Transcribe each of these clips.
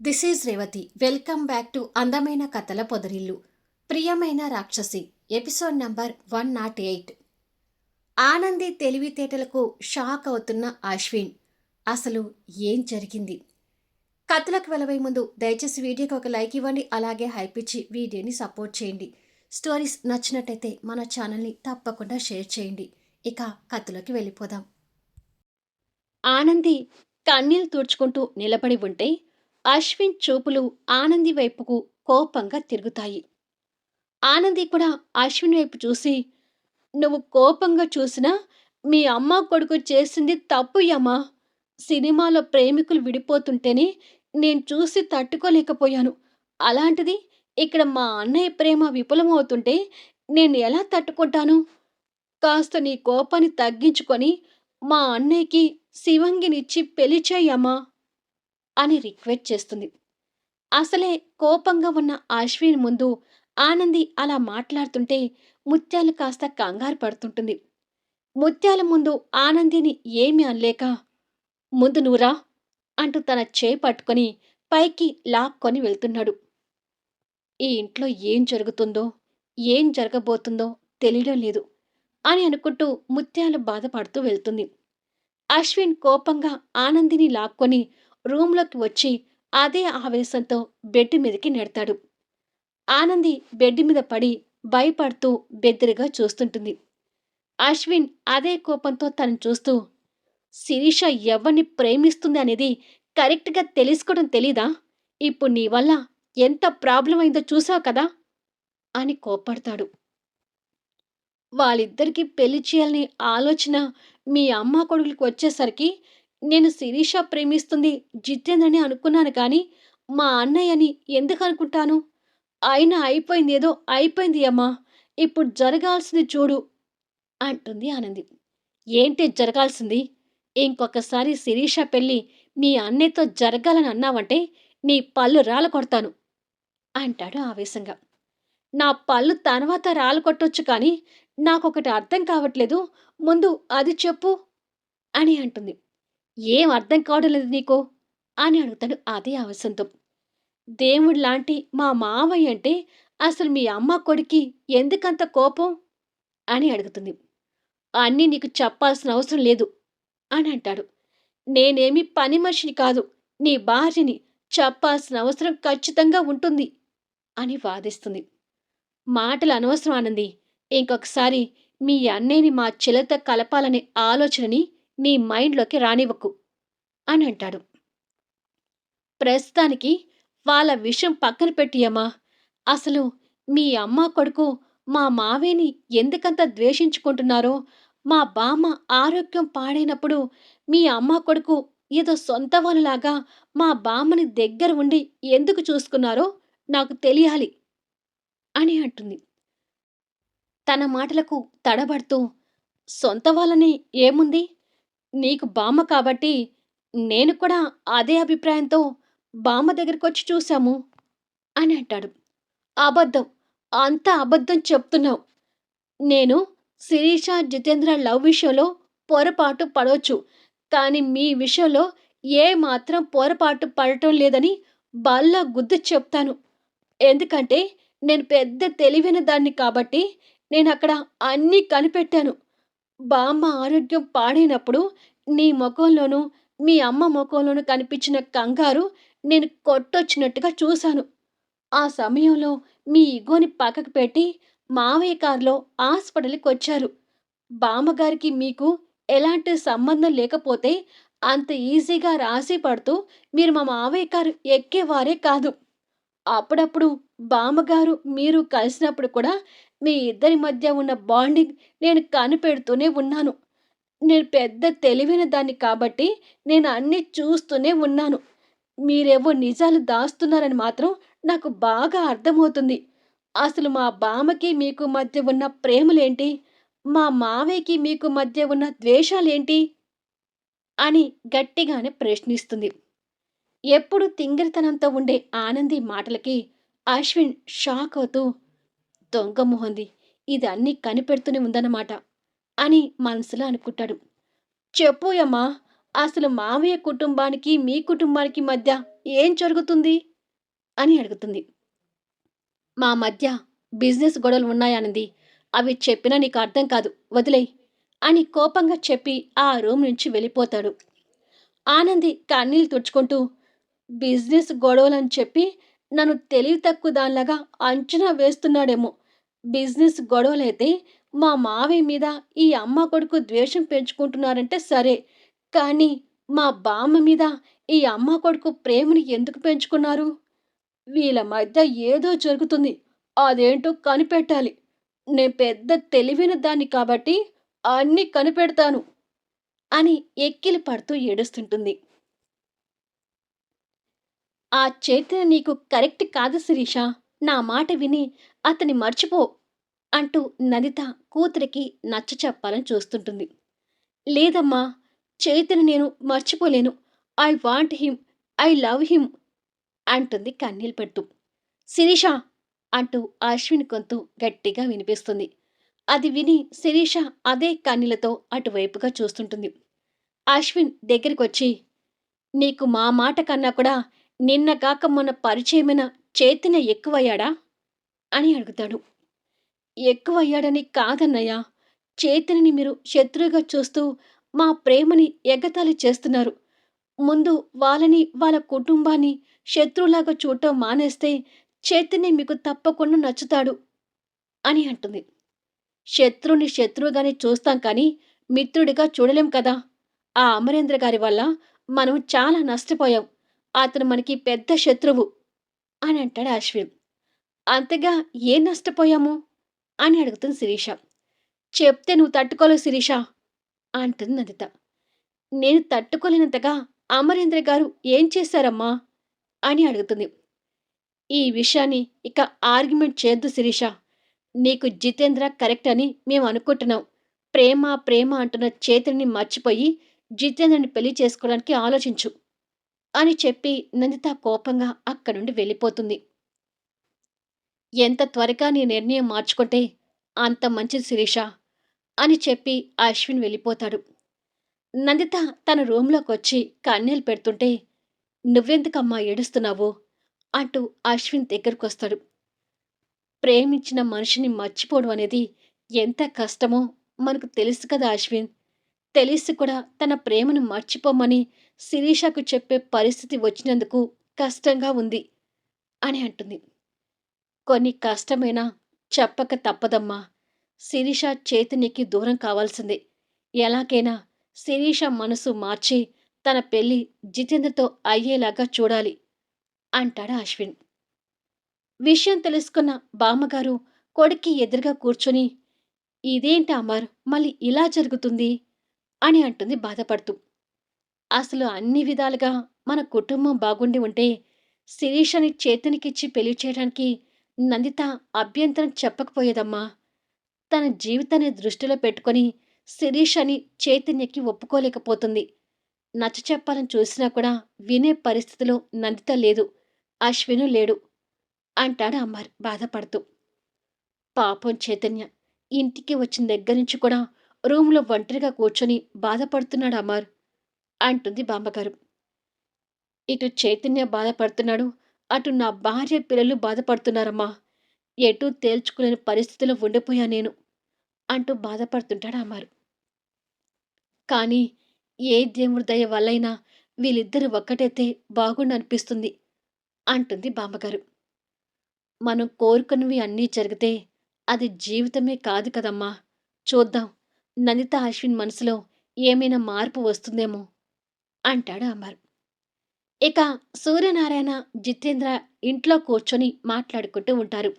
This is Revathi welcome back to అందమైన కథల పొదరిల్లు ప్రియమైన రాక్షసి episode number one nought eight Anandi తెలివితేటలకు షాక్ అవుతున్న అశ్విన్ అసలు ఏం జరిగింది కథలకు వెళ్ళబోయే ముందు దయచేసి వీడియోకి ఒక లైక్ ఇవ్వండి అలాగే హైప్ ఇచ్చి వీడియోని సపోర్ట్ చేయండి. స్టోరీస్ నచ్చినట్టయితే మన ఛానల్ని తప్పకుండా షేర్ చేయండి. ఇక కథలోకి వెళ్ళిపోదాం. ఆనంది కన్నీళ్ళు తుడుచుకుంటూ నిలబడి ఉంటే అశ్విన్ చూపులు ఆనంది వైపుకు కోపంగా తిరుగుతాయి. ఆనంది కూడా అశ్విన్ వైపు చూసి నువ్వు కోపంగా చూసినా మీ అమ్మ కొడుకు చేసింది తప్పు యమ్మా. సినిమాలో ప్రేమికులు విడిపోతుంటేనే నేను చూసి తట్టుకోలేకపోయాను. అలాంటిది ఇక్కడ మా అన్నయ్య ప్రేమ విఫలమవుతుంటే నేను ఎలా తట్టుకుంటాను? కాస్త నీ కోపాన్ని తగ్గించుకొని మా అన్నయ్యకి శివంగినిచ్చి పెళ్ళి చేయమ్మా అని రిక్వెస్ట్ చేస్తుంది. అసలే కోపంగా ఉన్న అశ్విన్ ముందు ఆనంది అలా మాట్లాడుతుంటే ముత్యాలు కాస్త కంగారు పడుతుంటుంది. ముత్యాల ముందు ఆనందిని ఏమి అనలేక ముందు నువ్వురా అంటూ తన చేయి పట్టుకొని పైకి లాక్కొని వెళ్తున్నాడు. ఈ ఇంట్లో ఏం జరుగుతుందో ఏం జరగబోతుందో తెలియడం లేదు అని అనుకుంటూ ముత్యాలు బాధపడుతూ వెళ్తుంది. అశ్విన్ కోపంగా ఆనందిని లాక్కొని రూంలోకి వచ్చి అదే ఆవేశంతో బెడ్ మీదకి నెడతాడు. ఆనంది బెడ్ మీద పడి భయపడుతూ బెదిరిగా చూస్తుంటుంది. అశ్విన్ అదే కోపంతో తను చూస్తూ శిరీష ఎవరిని ప్రేమిస్తుంది అనేది కరెక్ట్గా తెలుసుకోవడం తెలీదా? ఇప్పుడు నీ వల్ల ఎంత ప్రాబ్లం అయిందో చూసావు కదా? అని కోపడతాడు వాళ్ళిద్దరికీ పెళ్ళి చేయాలని ఆలోచన మీ అమ్మ కొడుకులకు వచ్చేసరికి నేను శిరీష ప్రేమిస్తుంది జితేంద్రని అనుకున్నాను కానీ మా అన్నయ్యని ఎందుకు అనుకుంటాను? అయినా అయిపోయింది ఏదో అయిపోయింది అమ్మా. ఇప్పుడు జరగాల్సింది చూడు అంటుంది ఆనంది. ఏంటి జరగాల్సింది? ఇంకొకసారి శిరీష పెళ్ళి మీ అన్నయ్యతో జరగాలని అన్నావంటే నీ పళ్ళు రాళ్ళు కొడతాను అంటాడు ఆవేశంగా. నా పళ్ళు తర్వాత రాళ్ళు కొట్టొచ్చు కానీ నాకొకటి అర్థం కావట్లేదు. ముందు అది చెప్పు అని అంటుంది. ఏం అర్థం కావడం లేదు నీకో? అని అడుగుతాడు అదే అవసరంతో దేవుడు లాంటి మా మావయ్య అంటే అసలు మీ అమ్మ కొడుకి ఎందుకంత కోపం? అని అడుగుతుంది. అన్నీ నీకు చెప్పాల్సిన అవసరం లేదు అని అంటాడు. నేనేమి పని మనిషిని కాదు నీ భార్యని చెప్పాల్సిన అవసరం ఖచ్చితంగా ఉంటుంది అని వాదిస్తుంది. మాటలు అనవసరం ఆనంది. ఇంకొకసారి మీ అన్నయ్యని మా చెల్లెతో కలపాలనే ఆలోచనని నీ మైండ్లోకి రానివ్వకు అని అంటాడు. ప్రస్తుతానికి వాళ్ళ విషయం పక్కన పెట్టియమ్మా అసలు మీ అమ్మ కొడుకు మా మావేని ఎందుకంత ద్వేషించుకుంటున్నారో మా బామ్మ ఆరోగ్యం పాడైనప్పుడు మీ అమ్మ కొడుకు ఏదో సొంత వాళ్ళలాగా మా బామ్మని దగ్గర ఉండి ఎందుకు చూసుకున్నారో నాకు తెలియాలి అని అంటుంది. తన మాటలకు తడబడుతూ సొంత వాళ్ళని ఏముంది? నీకు బామ్మ కాబట్టి నేను కూడా అదే అభిప్రాయంతో బామ్మ దగ్గరికి వచ్చి చూశాము అని అంటాడు. అబద్ధం. అంత అబద్ధం చెప్తున్నావు. నేను శిరీష జితేంద్ర లవ్ విషయంలో పొరపాటు పడవచ్చు. కానీ మీ విషయంలో ఏ మాత్రం పొరపాటు పడటం లేదని బాల్లా గుద్దు చెప్తాను. ఎందుకంటే నేను పెద్ద తెలివైన దాన్ని కాబట్టి నేను అక్కడ అన్నీ కనిపెట్టాను. బామ్మ ఆరోగ్యం పాడైనప్పుడు నీ ముఖంలోనూ మీ అమ్మ ముఖంలోనూ కనిపించిన కంగారు నేను కొట్టొచ్చినట్టుగా చూశాను. ఆ సమయంలో మీ ఇగోని పక్కకు పెట్టి మావయ్య కారులో హాస్పిటల్కి వచ్చారు. బామ్మగారికి మీకు ఎలాంటి సంబంధం లేకపోతే అంత ఈజీగా రాసి పడుతూ మీరు మా మావయ్య కారు ఎక్కేవారే కాదు. అప్పుడప్పుడు బామ్మగారు మీరు కలిసినప్పుడు కూడా మీ ఇద్దరి మధ్య ఉన్న బాండింగ్ నేను కనిపెడుతూనే ఉన్నాను. నేను పెద్ద తెలివైన దాన్ని కాబట్టి నేను అన్నీ చూస్తూనే ఉన్నాను. మీరేవో నిజాలు దాస్తున్నారని మాత్రం నాకు బాగా అర్థమవుతుంది. అసలు మా బామకి మీకు మధ్య ఉన్న ప్రేమలేంటి? మా మావయ్యకి మీకు మధ్య ఉన్న ద్వేషాలేంటి? అని గట్టిగానే ప్రశ్నిస్తుంది. ఎప్పుడు తింగిరితనంతో ఉండే ఆనంది మాటలకి అశ్విన్ షాక్ అవుతూ దొంగ మొహంది ఇది అన్నీ కనిపెడుతూనే ఉందన్నమాట అని మనసులో అనుకుంటాడు చెప్పుయమ్మా అసలు మామయ్య కుటుంబానికి, మీ కుటుంబానికి మధ్య ఏం జరుగుతుంది? అని అడుగుతుంది. మా మధ్య బిజినెస్ గొడవలు ఉన్నాయనింది. అవి చెప్పినా నీకు అర్థం కాదు. వదిలేయ్ అని కోపంగా చెప్పి ఆ రూమ్ నుంచి వెళ్ళిపోతాడు. ఆనంది కన్నీళ్ళు తుడుచుకుంటూ బిజినెస్ గొడవలని చెప్పి నన్ను తెలివి తక్కువ దానిలాగా అంచనా వేస్తున్నాడేమో. బిజినెస్ గొడవలైతే మా మావయ్య మీద ఈ అమ్మ కొడుకు ద్వేషం పెంచుకుంటున్నారంటే సరే. కానీ మా బామ్మ మీద ఈ అమ్మ కొడుకు ప్రేమని ఎందుకు పెంచుకున్నారు? వీళ్ళ మధ్య ఏదో జరుగుతుంది. అదేంటో కనిపెట్టాలి. నేను పెద్ద తెలివైన దాన్ని కాబట్టి అన్నీ కనిపెడతాను అని ఎక్కిలి పడుతూ ఏడుస్తుంటుంది. ఆ చైతన్య నీకు కరెక్ట్ కాదు శిరీష. నా మాట విని అతన్ని మర్చిపో అంటూ నదిత కూతురికి నచ్చ చెప్పాలని చూస్తుంటుంది. లేదమ్మా! చైతన్య నేను మర్చిపోలేను. I want him. I love him అంటుంది కన్నీళ్ళు పెడుతూ. శిరీష అంటూ అశ్విన్ గొంతు గట్టిగా వినిపిస్తుంది. అది విని శిరీష అదే కన్నీళ్ళతో అటువైపుగా చూస్తుంటుంది. అశ్విన్ దగ్గరికొచ్చి నీకు మా మాట కన్నా కూడా నిన్న కాక మొన్న పరిచయమైన చైతన్య ఎక్కువయ్యాడా? అని అడుగుతాడు. ఎక్కువ అయ్యాడని కాదన్నయ్యా చేతిని మీరు శత్రువుగా చూస్తూ మా ప్రేమని ఎగతాళి చేస్తున్నారు. ముందు వాళ్ళని, వాళ్ళ కుటుంబాన్ని శత్రువులాగా చూడటం మానేస్తే చేతిని మీకు తప్పకుండా నచ్చుతాడు అని అంటుంది. శత్రువుని శత్రువుగానే చూస్తాం కానీ మిత్రుడిగా చూడలేం కదా! ఆ అమరేంద్ర గారి వల్ల మనం చాలా నష్టపోయాం. అతను మనకి పెద్ద శత్రువు అని అంటాడు అశ్విన్. అంతగా ఏం నష్టపోయాము? అని అడుగుతుంది శిరీష. చెప్తే నువ్వు తట్టుకోలేవు శిరీష అంటుంది నందిత నేను తట్టుకోలేనంతగా అమరేంద్ర గారు ఏం చేశారమ్మా? అని అడుగుతుంది. ఈ విషయాన్ని ఇక ఆర్గ్యుమెంట్ చేయొద్దు శిరీష. నీకు జితేంద్ర కరెక్ట్ అని మేము అనుకుంటున్నాం. ప్రేమ, ప్రేమ అంటున్న చేతిని మర్చిపోయి జితేంద్రని పెళ్ళి చేసుకోవడానికి ఆలోచించు అని చెప్పి నందిత కోపంగా అక్కడి నుండి వెళ్ళిపోతుంది. ఎంత త్వరగా నీ నిర్ణయం మార్చుకుంటే అంత మంచిది శిరీష అని చెప్పి అశ్విన్ వెళ్ళిపోతాడు. నందిత తన రూంలోకొచ్చి కన్నీళ్ళు పెడుతుంటే నువ్వెందుకమ్మా ఏడుస్తున్నావు అంటూ అశ్విన్ దగ్గరకొస్తాడు. ప్రేమించిన మనిషిని మర్చిపోవడం అనేది ఎంత కష్టమో మనకు తెలుసు కదా అశ్విన్. తెలిసి కూడా తన ప్రేమను మర్చిపోమని శిరీషకు చెప్పే పరిస్థితి వచ్చినందుకు కష్టంగా ఉంది అని అంటుంది. కొన్ని కష్టమైనా చెప్పక తప్పదమ్మా. శిరీష చేతినికి దూరం కావాల్సిందే. ఎలాగైనా శిరీష మనసు మార్చి తన పెళ్ళి జితేంద్రతో అయ్యేలాగా చూడాలి అంటాడు అశ్విన్. విషయం తెలుసుకున్న బామ్మగారు కొడుక్కి ఎదురుగా కూర్చొని ఇదేంటి అమర్ మళ్ళీ ఇలా జరుగుతుంది అని అంటుంది బాధపడుతూ. అసలు అన్ని విధాలుగా మన కుటుంబం బాగుండి ఉంటే శిరీషని చేతనికిచ్చి పెళ్ళి చేయడానికి నందిత అభ్యంతరం చెప్పకపోయేదమ్మా. తన జీవితాన్ని దృష్టిలో పెట్టుకొని శిరీష్ అని చైతన్యకి ఒప్పుకోలేకపోతుంది. నచ్చ చెప్పాలని చూసినా కూడా వినే పరిస్థితిలో నందిత లేదు. అశ్విను లేడు అంటాడు అమ్మారు బాధపడుతూ. పాపం చైతన్య ఇంటికి వచ్చిన దగ్గర నుంచి కూడా రూమ్‌లో ఒంటరిగా కూర్చొని బాధపడుతున్నాడు అమ్మారు అంటుంది బామ్మగారు. ఇటు చైతన్య బాధపడుతున్నాడు. అటు నా భార్య, పిల్లలు బాధపడుతున్నారమ్మా. ఎటూ తేల్చుకోలేని పరిస్థితిలో ఉండిపోయా నేను అంటూ బాధపడుతుంటాడు అమ్మారు కానీ ఏ దేవుడి దయ వల్లైనా వీళ్ళిద్దరూ ఒక్కటైతే బాగుండనిపిస్తుంది అంటుంది బామ్మగారు. మనం కోరుకున్నవి అన్నీ జరిగితే అది జీవితమే కాదు కదమ్మా! చూద్దాం నందిత, అశ్విన్ మనసులో ఏమైనా మార్పు వస్తుందేమో అంటాడు అమర్. ఇక సూర్యనారాయణ, జితేంద్ర ఇంట్లో కూర్చొని మాట్లాడుకుంటూ ఉంటారు.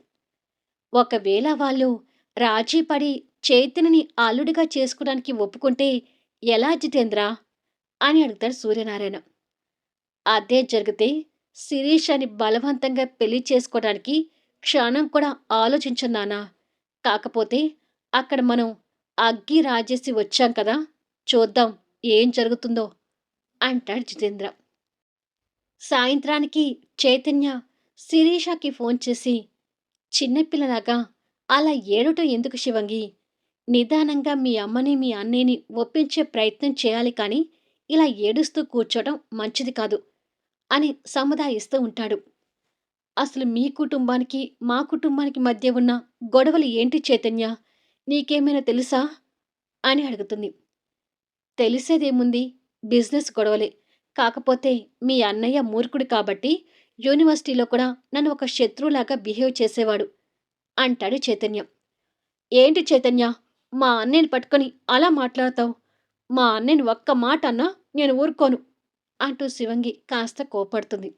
ఒకవేళ వాళ్ళు రాజీ పడి చైతన్యని అల్లుడిగా చేసుకోవడానికి ఒప్పుకుంటే ఎలా జితేంద్ర? అని అడుగుతాడు సూర్యనారాయణ. అదే జరిగితే శిరీష్ అని బలవంతంగా పెళ్ళి చేసుకోవడానికి క్షణం కూడా ఆలోచించున్నానా కాకపోతే అక్కడ మనం అగ్గి రాజేసి వచ్చాం కదా! చూద్దాం ఏం జరుగుతుందో అంటాడు జితేంద్ర. సాయంత్రానికి చైతన్య శిరీషకి ఫోన్ చేసి చిన్నపిల్లలాగా అలా ఏడవటం ఎందుకు శివంగి? నిదానంగా మీ అమ్మని, మీ అన్నయ్యని ఒప్పించే ప్రయత్నం చేయాలి కానీ ఇలా ఏడుస్తూ కూర్చోవడం మంచిది కాదు అని సముదాయిస్తూ ఉంటాడు. అసలు మీ కుటుంబానికి మా కుటుంబానికి మధ్య ఉన్న గొడవలు ఏంటి చైతన్య? నీకేమైనా తెలుసా? అని అడుగుతుంది. తెలిసేదేముంది? బిజినెస్ గొడవలే. కాకపోతే మీ అన్నయ్య మూర్ఖుడు కాబట్టి యూనివర్సిటీలో కూడా నన్ను ఒక శత్రువులాగా బిహేవ్ చేసేవాడు అంటాడు చైతన్య. ఏంటి చైతన్య? మా అన్నయ్యని పట్టుకొని అలా మాట్లాడతావు? మా అన్నయ్యని ఒక్క మాట అన్నా నేను ఊరుకోను అంటూ శివంగి కాస్త కోపడుతుంది.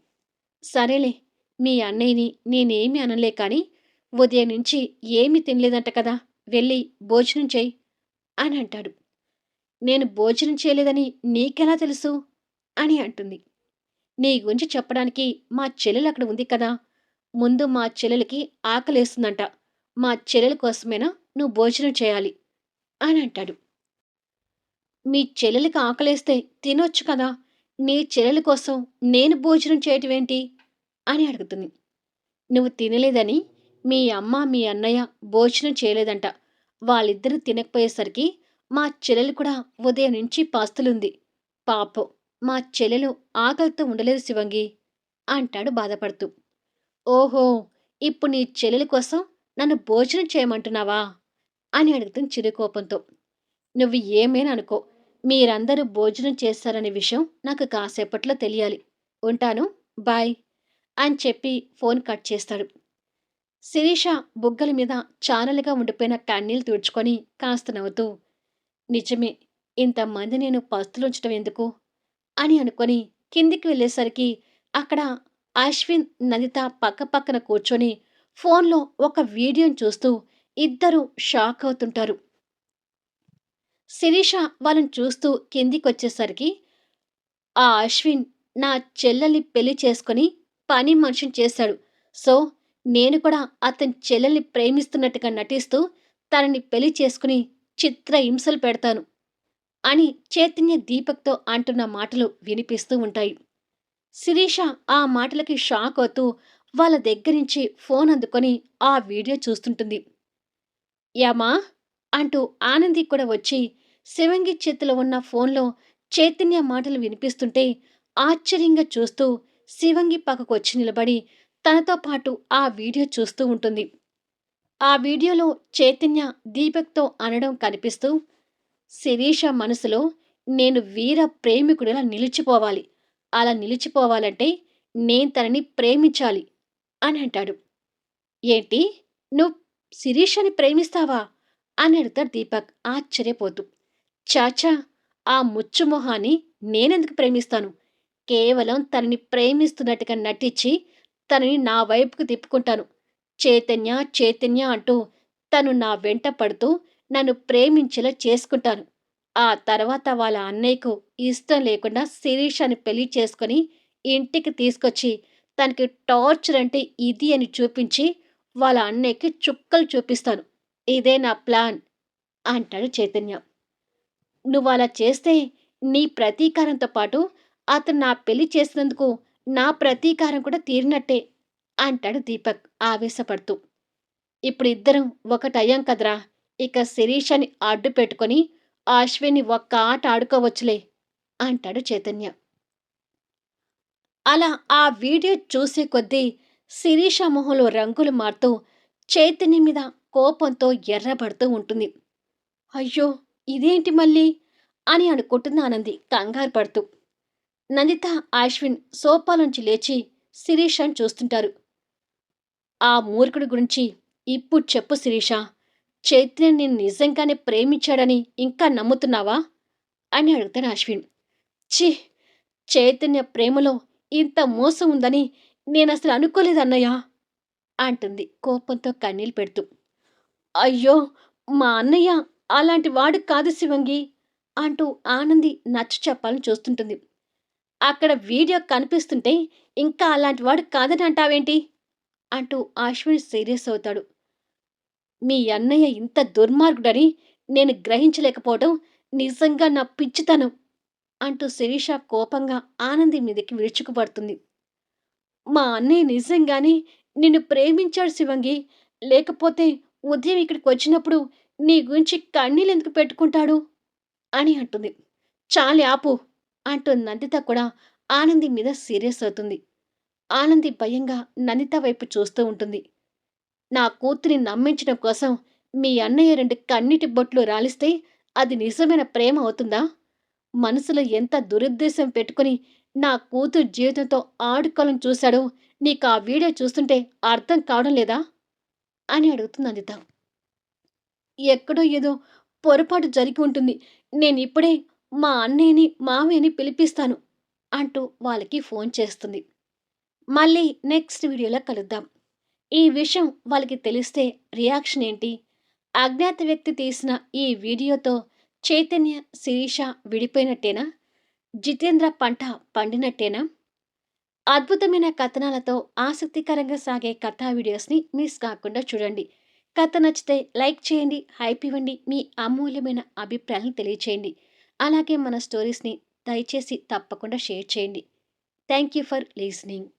సరేలే మీ అన్నయ్యని నేనేమి అనలే కానీ ఉదయం నుంచి ఏమీ తినలేదంట కదా వెళ్ళి భోజనం చేయి అని అంటాడు. నేను భోజనం చేయలేదని నీకెలా తెలుసు? అని అంటుంది. నీ గురించి చెప్పడానికి మా చెల్లెలు అక్కడ ఉంది కదా. ముందు మా చెల్లెలకి ఆకలేస్తుందంట. మా చెల్లెల కోసమేనా నువ్వు భోజనం చేయాలి అని అంటాడు. మీ చెల్లెలకి ఆకలేస్తే తినొచ్చు కదా. నీ చెల్లెల కోసం నేను భోజనం చేయటం ఏంటి అని అడుగుతుంది. నువ్వు తినలేదని మీ అమ్మ మీ అన్నయ్య భోజనం చేయలేదంట. వాళ్ళిద్దరూ తినకపోయేసరికి మా చెల్లెలు కూడా ఉదయం నుంచి పాస్తులుంది. పాపం. మా చెల్లెలు ఆకలితో ఉండలేదు శివంగి అంటాడు బాధపడుతూ. ఓహో ఇప్పుడు నీ చెల్లెల కోసం నన్ను భోజనం చేయమంటున్నావా? అని అడుగుతుంది చిరుకోపంతో నువ్వు ఏమైనా అనుకో మీరందరూ భోజనం చేస్తారనే విషయం నాకు కాసేపట్లో తెలియాలి. ఉంటాను బాయ్ అని చెప్పి ఫోన్ కట్ చేస్తాడు. శిరీష బుగ్గల మీద చానలుగా ఉండిపోయిన కన్నీళ్ళు తుడుచుకొని కాస్త నవ్వుతూ నిజమే ఇంతమంది నేను పస్తులుంచడం ఎందుకు? అని అనుకొని కిందికి వెళ్ళేసరికి అక్కడ అశ్విన్ నదిత పక్క పక్కన కూర్చొని ఫోన్లో ఒక వీడియోని చూస్తూ ఇద్దరు షాక్ అవుతుంటారు. శిరీష వాళ్ళని చూస్తూ కిందికి వచ్చేసరికి ఆ అశ్విన్ నా చెల్లెల్ని పెళ్ళి చేసుకొని పని మనిషిని చేశాడు. సో నేను కూడా అతని చెల్లెల్ని ప్రేమిస్తున్నట్టుగా నటిస్తూ తనని పెళ్ళి చేసుకుని చిత్ర హింసలు పెడతాను. అని చైతన్య దీపక్తో అంటున్న మాటలు వినిపిస్తూ ఉంటాయి. శిరీష ఆ మాటలకి షాక్ అవుతూ వాళ్ళ దగ్గర నుంచి ఫోన్ అందుకొని ఆ వీడియో చూస్తుంటుంది. యామా అంటూ ఆనంది కూడా వచ్చి శివంగి చేతిలో ఉన్న ఫోన్లో చైతన్య మాటలు వినిపిస్తుంటే ఆశ్చర్యంగా చూస్తూ శివంగి పక్కకు వచ్చి నిలబడి తనతో పాటు ఆ వీడియో చూస్తూ ఉంటుంది. ఆ వీడియోలో చైతన్య దీపక్తో అనడం కనిపిస్తూ శిరీష మనసులో నేను వీర ప్రేమికుడిలా నిలిచిపోవాలి. అలా నిలిచిపోవాలంటే నేను తనని ప్రేమించాలి అని అంటాడు. ఏంటి? నువ్వు శిరీషని ప్రేమిస్తావా? అని అడుగుతాడు దీపక్ ఆశ్చర్యపోతూ. చాచా ఆ ముచ్చుమొహాన్ని నేనెందుకు ప్రేమిస్తాను? కేవలం తనని ప్రేమిస్తున్నట్టుగా నటించి తనని నా వైపుకు తిప్పుకుంటాను. చైతన్య చైతన్య అంటూ తను నా వెంట పడుతూ నన్ను ప్రేమించేలా చేసుకుంటాను. ఆ తర్వాత వాళ్ళ అన్నయ్యకు ఇష్టం లేకుండా శిరీషాన్ని పెళ్ళి చేసుకొని ఇంటికి తీసుకొచ్చి తనకి టార్చర్ అంటే ఇది అని చూపించి వాళ్ళ అన్నయ్యకి చుక్కలు చూపిస్తాను. ఇదే నా ప్లాన్ అంటాడు చైతన్య. నువ్వు అలా చేస్తే నీ ప్రతీకారంతో పాటు అతను నా పెళ్ళి చేసినందుకు నా ప్రతీకారం కూడా తీరినట్టే అంటాడు దీపక్ ఆవేశపడుతూ. ఇప్పుడు ఇద్దరం ఒకటయ్యాం కదరా. ఇక శిరీషని అడ్డు పెట్టుకొని అశ్విని ఒక్క ఆట ఆడుకోవచ్చులే అంటాడు చైతన్య. అలా ఆ వీడియో చూసే కొద్దీ శిరీష మొహంలో రంగులు మారుతూ చైతన్య మీద కోపంతో ఎర్రబడుతూ ఉంటుంది. అయ్యో ఇదేంటి మళ్ళీ? అని అనుకుంటుంది ఆనంది కంగారు పడుతూ. నందిత అశ్విన్ సోఫాలోంచి లేచి శిరీషని చూస్తుంటారు. ఆ మూర్ఖుడి గురించి ఇప్పుడు చెప్పు శిరీష. చైత్రని నేను నిజంగానే ప్రేమించాడని ఇంకా నమ్ముతున్నావా? అని అడుగుతాడు అశ్విన్. ఛీ! చైతన్య ప్రేమలో ఇంత మోసం ఉందని నేను అసలు అనుకోలేదన్నయ్యా అంటుంది కోపంతో కన్నీళ్ళు పెడుతూ. అయ్యో! మా అన్నయ్య అలాంటి వాడు కాదు శివంగి! అంటూ ఆనంది నచ్చ చెప్పాలని చూస్తుంటుంది. అక్కడ వీడియో కనిపిస్తుంటే ఇంకా అలాంటి వాడు కాదని అంటావేంటి? అంటూ అశ్విన్ సీరియస్ అవుతాడు. మీ అన్నయ్య ఇంత దుర్మార్గుడని నేను గ్రహించలేకపోవడం నిజంగా నా పిచ్చితనం అంటూ శిరీష కోపంగా ఆనంది మీదకి విరుచుకుపడుతుంది. మా అన్నయ్య నిజంగానే నిన్ను ప్రేమించాడు శివంగి. లేకపోతే ఉదయం ఇక్కడికి వచ్చినప్పుడు నీ గురించి కన్నీళ్ళు ఎందుకు పెట్టుకుంటాడు? అని అంటుంది. చాలి ఆపు అంటూ నందిత కూడా ఆనంది మీద సీరియస్ అవుతుంది. ఆనంది భయంగా నందిత వైపు చూస్తూ ఉంటుంది. నా కూతురిని నమ్మించడం కోసం మీ అన్నయ్య రెండు కన్నీటి బొట్లు రాలిస్తే అది నిజమైన ప్రేమ అవుతుందా? మనసులో ఎంత దురుద్దేశం పెట్టుకుని నా కూతురు జీవితంతో ఆడుకోవాలని చూశాడో నీకు ఆ వీడియో చూస్తుంటే అర్థం కావడం లేదా? అని అడుగుతుంది అందిత ఎక్కడో ఏదో పొరపాటు జరిగి ఉంటుంది. నేను ఇప్పుడే మా అన్నయ్యని మామయ్యని పిలిపిస్తాను అంటూ వాళ్ళకి ఫోన్ చేస్తుంది. మళ్ళీ నెక్స్ట్ వీడియోలో కలుద్దాం. ఈ విషయం వాళ్ళకి తెలిస్తే రియాక్షన్ ఏంటి? అజ్ఞాత వ్యక్తి తీసిన ఈ వీడియోతో చైతన్య శిరీష విడిపోయినట్టేనా? జితేంద్ర పంట పండినట్టేనా? అద్భుతమైన కథనాలతో ఆసక్తికరంగా సాగే కథా వీడియోస్ని మిస్ కాకుండా చూడండి. కథ నచ్చితే లైక్ చేయండి హైప్ ఇవ్వండి మీ అమూల్యమైన అభిప్రాయాలను తెలియచేయండి. అలాగే మన స్టోరీస్ని దయచేసి తప్పకుండా షేర్ చేయండి. Thank you for listening.